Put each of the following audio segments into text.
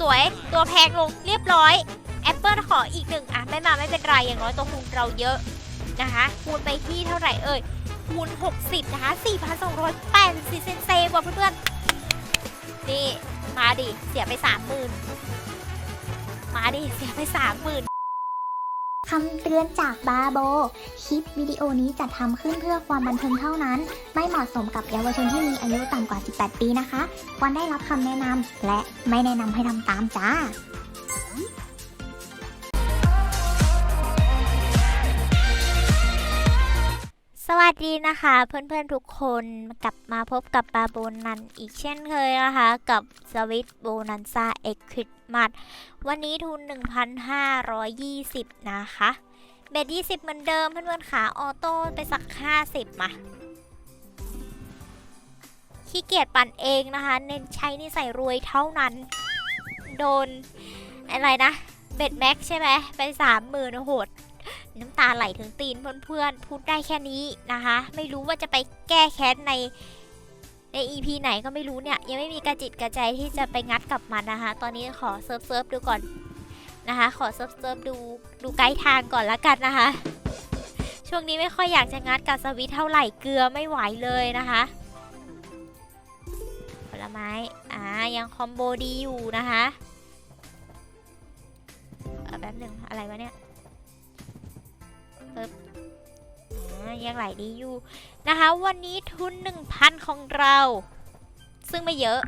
สวยตัวแพงลงเรียบร้อยแอปเปิลขออีกหนึ่งอะไม่มาไม่เป็นไรอย่างน้อยตัวคูณเราเยอะนะคะคูณไปที่เท่าไหร่เอ่ยคูณ 60 นะคะ 4,280เซนเซกว่าเพื่อนๆนี่มาดิเสียไป 30,000 มาดิเสียไป 30,000 คำเตือนจากบาโบ คลิปวิดีโอนี้จัดทำขึ้นเพื่อความบันเทิงเท่านั้น ไม่เหมาะสมกับเยาวชนที่มีอายุต่ำกว่า 18 ปีนะคะ ควรได้รับคำแนะนำและไม่แนะนำให้ทำตามจ้า สวัสดีนะคะ เพื่อนๆทุกคนกลับมาพบกับบาโบนันอีกเช่นเคยนะคะ กับสวิตโบนันซาเอ็กคริดมัดวันนี้ทุน 1,520 นะคะ เบ็ด20 เหมือนเดิมเพื่อนๆขาออโต้ไปสัก 50 มาขี้เกียจปั่นเองนะคะ เน้นใช้นิสัยรวยเท่านั้น โดนอะไรนะ เบ็ดแม็กใช่ไหมไป 30,000โหด น้ำตาไหลถึงตีนเพื่อนๆพูดได้แค่นี้นะคะ ไม่รู้ว่าจะไปแก้แค้นในใน EP ไหนก็ไม่รู้เนี่ย ยังไม่มีกระจิตกระใจที่จะไปงัดกับมันนะคะ ตอนนี้ขอเซิร์ฟเซิร์ฟดูก่อนนะคะ ขอเซิร์ฟเซิร์ฟดูดูไกด์ทางก่อนละกันนะคะ ช่วงนี้ไม่ค่อยอยากจะงัดกับสวิตเท่าไหร่เกลือไม่ไหวเลยนะคะ ผลไม้ อ่า ยังคอมโบดีอยู่นะคะแป๊บหนึ่งอะไรวะเนี่ย อ่ายังไหลดีอยู่นะคะ วันนี้ทุน 1,000 ของเรา ซึ่งไม่เยอะ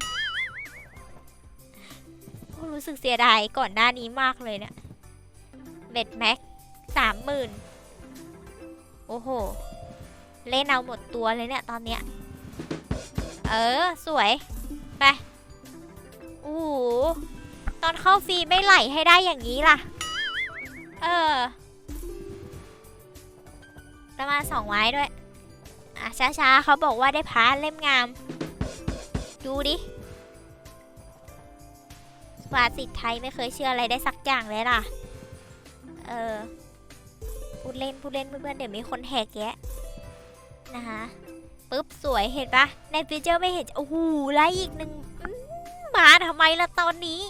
รู้สึกเสียดายก่อนหน้านี้มากเลยเนี่ยเบ็ดแม็กสามหมื่นโอ้โห เล่นเอาหมดตัวเลยเนี่ย ตอนเนี้ย เออ สวย ไปโอ้โหตอนเข้าฟรีไม่ไหลให้ได้อย่างนี้ล่ะ เออ ประมาณสองไม้ด้วย อะช้าๆเขาบอกว่าได้พาร์ทเล่มงาม ดูดิวาสิทธิ์ไทยไม่เคยเชื่ออะไรได้สักอย่างเลยล่ะ เออ พูดเล่นพูดเล่นเพื่อนๆเดี๋ยวมีคนแหกแยะนะคะปุ๊บสวยเห็นปะในฟีเจอร์ไม่เห็น โอ้โหไล่อีกหนึ่งมาทำไมล่ะตอนนี้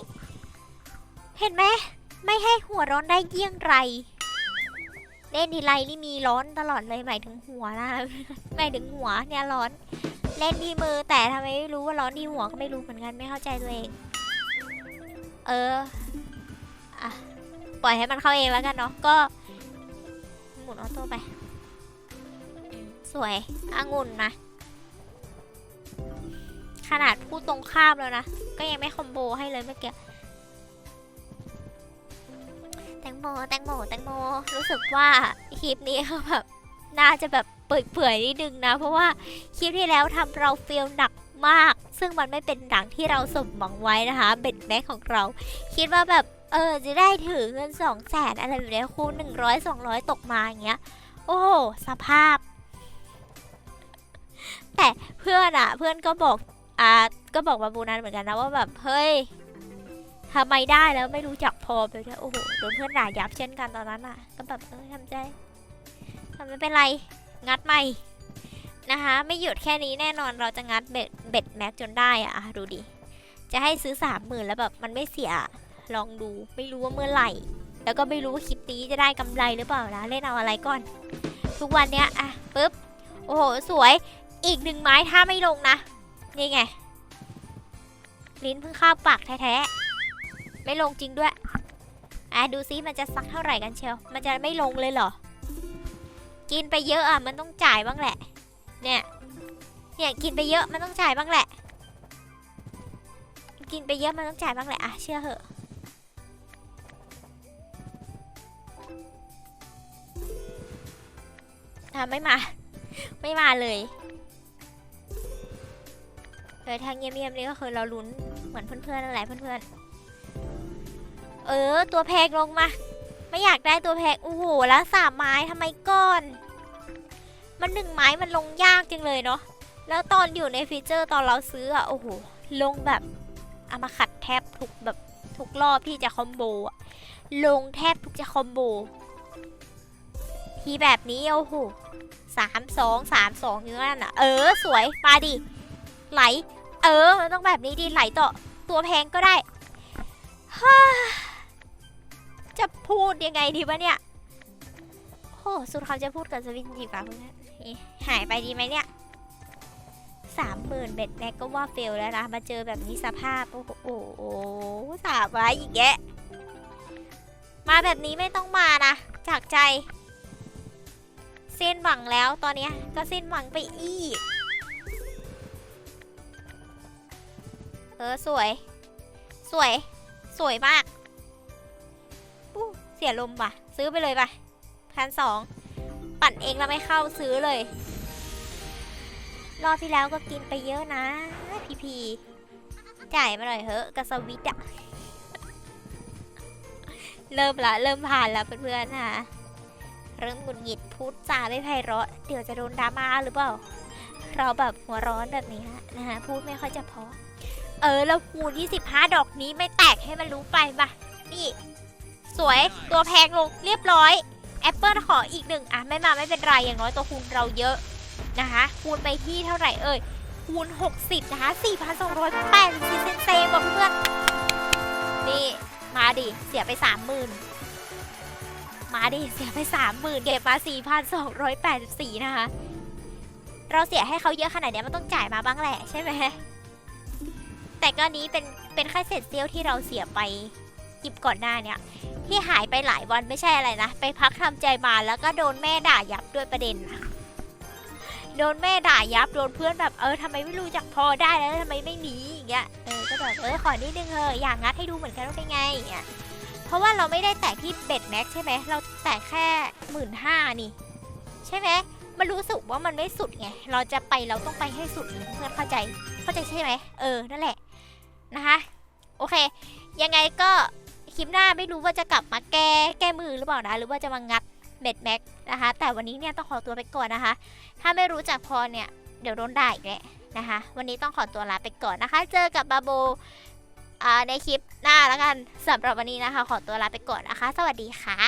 เห็นไหมไม่ให้หัวร้อนได้เยี่ยงไร เล่นทีไรนี่มีร้อนตลอดเลยหมายถึงหัวนะหมายถึงหัวเนี่ยร้อน เล่นที่มือแต่ทำไมไม่รู้ว่าร้อนที่หัวก็ไม่รู้เหมือนกันไม่เข้าใจตัวเอง เอออะปล่อยให้มันเข้าเองแล้วกันเนาะก็หมุนออโต้ไป สวยองุ่นนะขนาดพูดตรงข้ามแล้วนะ ก็ยังไม่คอมโบให้เลยเมื่อกี้ งโมแตงโมแตงโม รู้สึกว่าคลิปนี้เขาแบบน่าจะแบบเปื่อยๆนิดนึงนะ เพราะว่าคลิปที่แล้วทำเราเฟลหนักมาก ซึ่งมันไม่เป็นดังที่เราสมหวังไว้นะคะเบ็ดแม็กของเรา คิดว่าแบบเออจะได้ถือเงินสองแสนอะไรแบบนี้คูณหนึ่งร้อยสองร้อยตกมาอย่างเงี้ย โอ้โหสภาพ แต่เพื่อนอะเพื่อนก็บอกอ่าก็บอกมาบูนันเหมือนกันนะว่าแบบเฮ้ย ทำไมได้แล้วไม่รู้จักพอไปด้วยโอ้โหโดนเพื่อนด่ายับเช่นกันตอนนั้นอะ ก็แบบเออทำใจทำไม่เป็นไร งัดใหม่นะคะ ไม่หยุดแค่นี้แน่นอนเราจะงัดเบ็ดเบ็ดแม็กจนได้อะดูดิ จะให้ซื้อสามหมื่นแล้วแบบมันไม่เสีย ลองดู ไม่รู้ว่าเมื่อไหร่ แล้วก็ไม่รู้ว่าคลิปนี้จะได้กำไรหรือเปล่านะ เล่นเอาอะไรก่อน ทุกวันเนี้ยอะปุ๊บ โอ้โห สวย อีกหนึ่งไม้ถ้าไม่ลงนะ นี่ไง ลิ้นเพิ่งข้าปากแท้ๆ ไม่ลงจริงด้วยอะดูซิมันจะสักเท่าไหร่กันเชียว มันจะไม่ลงเลยเหรอ กินไปเยอะอะมันต้องจ่ายบ้างแหละ เนี่ย เนี่ยกินไปเยอะมันต้องจ่ายบ้างแหละ กินไปเยอะมันต้องจ่ายบ้างแหละอะเชื่อเหอะอะไม่มา ไม่มาเลยเออทางเงียบๆนี่ก็คือเราลุ้นเหมือนเพื่อนๆนั่นแหละเพื่อนๆ เออ ตัวแพงลงมา ไม่อยากได้ตัวแพงโอ้โหแล้วสามไม้ทำไมก้อน มันหนึ่งไม้มันลงยากจังเลยเนาะแล้วตอนอยู่ในฟีเจอร์ตอนเราซื้ออะโอ้โหลงแบบเอามาขัดแทบทุกแบบทุกรอบที่จะคอมโบอะลงแทบทุกจะคอมโบทีแบบนี้โอ้โหสามสองสามสองอยู่นั่นอะเออสวยมาดิไหล เออมันต้องแบบนี้ดิไหลต่อตัวแพงก็ได้ำยังไงดีวะเนี่ยโอ้สุดเขาจะพูดกับสวินจีบกับเพื่อนหายไปดีไหมเนี่ยสามหมื่นเบ็ดแม็กก็ว่าเฟลแล้วนะ มาเจอแบบนี้สภาพ โอ้โหสาบไว้อีกแยะ มาแบบนี้ไม่ต้องมานะ จากใจสิ้นหวังแล้วตอนนี้ก็สิ้นหวังไปอีก เออ สวย สวย สวยมาก เสียลมป่ะ ซื้อไปเลยป่ะพันสองปั่นเองแล้วไม่เข้าซื้อเลย รอบที่แล้วก็กินไปเยอะนะ พีพีจ่ายมาหน่อยเถอะกระสวิตอะเริ่มละเริ่มผ่านล้วเพื่อนๆค่ะเริ่มหงุดหงิดพูดจาไม่ไพเราะ เดี๋ยวจะโดนดราม่าหรือเปล่าเราแบบหัวร้อนแบบนี้นะคะพูดไม่ค่อยจะพอ เออ แล้วคูณ25 ดอกนี้ไม่แตกให้มันรู้ไปป่ะนี่ สวยตัวแพงลงเรียบร้อยแอปเปิลขออีกหนึ่งอะไม่มาไม่เป็นไรอย่างน้อยตัวคูณเราเยอะนะคะคูณไปที่เท่าไหร่เอ่ยคูณ 60 นะคะ 4,280เซนเซบอกเพื่อนนี่มาดิ เสียไป 30,000 มาดิ เสียไป 30,000 เก็บมา 4,284 นะคะ เราเสียให้เขาเยอะขนาดเนี้ยมันต้องจ่ายมาบ้างแหละใช่ไหมแต่ก็นี้เป็นเป็นค่าเศษเซี่ยวที่เราเสียไปหยิบก่อนหน้าเนี่ย ที่หายไปหลายวันไม่ใช่อะไรนะ ไปพักทำใจมาแล้วก็โดนแม่ด่ายับด้วยประเด็นนะโดนแม่ด่ายับโดนเพื่อนแบบเออทำไมไม่รู้จักพอได้แล้วทำไมไม่หนีอย่างเงี้ยเออก็แบบเออขอนิดนึงเถออย่างงัดให้ดูเหมือนกันว่าเป็นไงอย่างเงี้ยเพราะว่าเราไม่ได้แตกที่เบ็ดแม็กใช่ไหมเราแตกแค่หมื่นห้านี่ ใช่ไหมมันรู้สึกว่ามันไม่สุดไงเราจะไปเราต้องไปให้สุดเพื่อนเข้าใจเข้าใจใช่ไหมเออนั่นแหละนะคะโอเค ยังไงก็ ลิปหน้าไม่รู้ว่าจะกลับมาแก้แก้มือหรือเปล่านะ หรือว่าจะมางัดเบ็ดแม็กนะคะ แต่วันนี้เนี่ยต้องขอตัวไปก่อนนะคะ ถ้าไม่รู้จักพอเนี่ยเดี๋ยวโดนด่าอีกแหละนะคะ วันนี้ต้องขอตัวลาไปก่อนนะคะ เจอกับบาโบในคลิปหน้าแล้วกันสำหรับวันนี้นะคะ ขอตัวลาไปก่อนนะคะ สวัสดีค่ะ